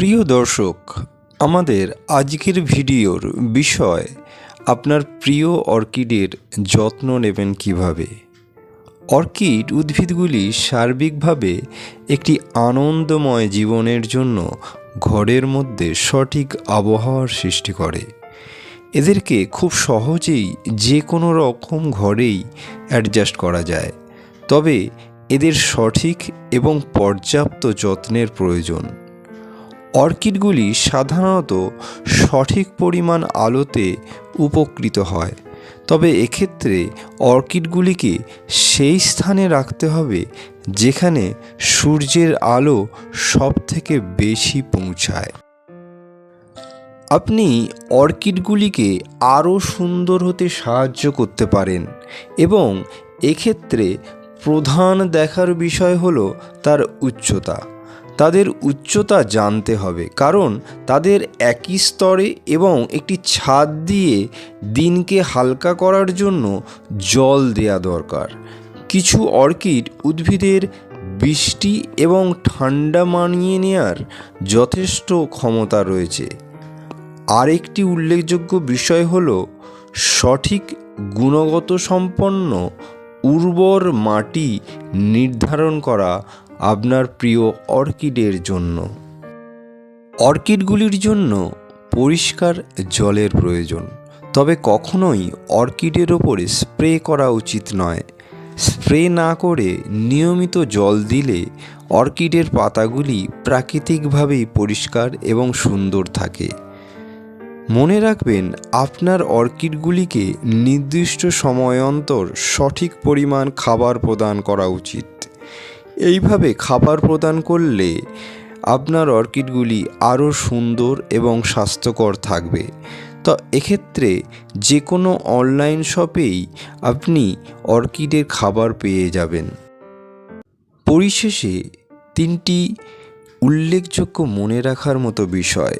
প্রিয় দর্শক, আমাদের আজকের ভিডিওর বিষয়, আপনার প্রিয় অর্কিডের যত্ন নেবেন কীভাবে? অর্কিড উদ্ভিদগুলি সার্বিকভাবে একটি আনন্দময় জীবনের জন্য ঘরের মধ্যে সঠিক আবহাওয়ার সৃষ্টি করে। এদেরকে খুব সহজেই যে কোনো রকম ঘরেই অ্যাডজাস্ট করা যায়। তবে এদের সঠিক এবং পর্যাপ্ত যত্নের প্রয়োজন। অর্কিডগুলি সাধারণত সঠিক পরিমাণ আলোতে উপকৃত হয়। তবে এক্ষেত্রে অর্কিডগুলিকে সেই স্থানে রাখতে হবে যেখানে সূর্যের আলো সব থেকে বেশি পৌঁছায়। আপনি অর্কিডগুলিকে আরও সুন্দর হতে সাহায্য করতে পারেন এবং এক্ষেত্রে প্রধান দেখার বিষয় হলো তার উচ্চতা। তাদের উচ্চতা জানতে হবে, কারণ তাদের একই স্তরে এবং একটি ছাদ দিয়ে দিনকে হালকা করার জন্য জল দেয়া দরকার। কিছু অর্কিড উদ্ভিদের বৃষ্টি এবং ঠান্ডা মানিয়ে নেয়ার যথেষ্ট ক্ষমতা রয়েছে। আরেকটি উল্লেখযোগ্য বিষয় হল, সঠিক গুণগত সম্পন্ন উর্বর মাটি নির্ধারণ করা আপনার প্রিয় অর্কিডের জন্য। অর্কিডগুলির জন্য পরিষ্কার জলের প্রয়োজন। তবে কখনোই অর্কিডের ওপরে স্প্রে করা উচিত নয়। স্প্রে না করে নিয়মিত জল দিলে অর্কিডের পাতাগুলি প্রাকৃতিকভাবেই পরিষ্কার এবং সুন্দর থাকে। মনে রাখবেন, আপনার অর্কিডগুলিকে নির্দিষ্ট সময় অন্তর সঠিক পরিমাণ খাবার প্রদান করা উচিত। এইভাবে খাবার প্রদান করলে আপনার অর্কিডগুলি আরও সুন্দর এবং স্বাস্থ্যকর থাকবে। তো এক্ষেত্রে যে কোনো অনলাইন শপেই আপনি অর্কিডের খাবার পেয়ে যাবেন। পরিশেষে তিনটি উল্লেখযোগ্য মনে রাখার মতো বিষয়।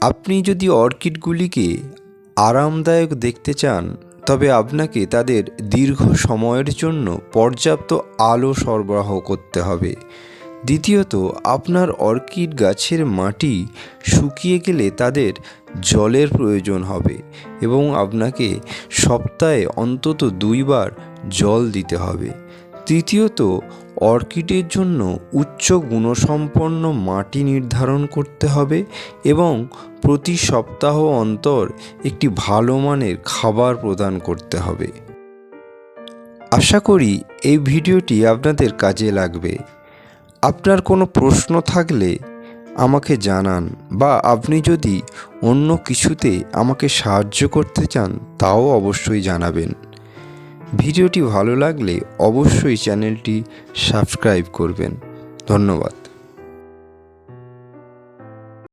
আপনি যদি অর্কিডগুলিকে আরামদায়ক দেখতে চান তবে আপনাকে তাদের দীর্ঘ সময়ের জন্য পর্যাপ্ত আলো সরবরাহ করতে হবে। দ্বিতীয়ত, আপনার অর্কিড গাছের মাটি শুকিয়ে গেলে তাদের জলের প্রয়োজন হবে এবং আপনাকে সপ্তাহে অন্তত দুইবার জল দিতে হবে। তৃতীয়ত অর্কিডের জন্য উচ্চ গুণসম্পন্ন মাটি নির্ধারণ করতে হবে এবং প্রতি সপ্তাহ অন্তর একটি ভালো মানের খাবার প্রদান করতে হবে। আশা করি এই ভিডিওটি আপনাদের কাজে লাগবে। আপনার কোনো প্রশ্ন থাকলে আমাকে জানান বা আপনি যদি অন্য কিছুতে আমাকে সাহায্য করতে চান, তাও অবশ্যই জানাবেন। ভিডিওটি ভালো লাগলে অবশ্যই চ্যানেলটি সাবস্ক্রাইব করবেন। ধন্যবাদ।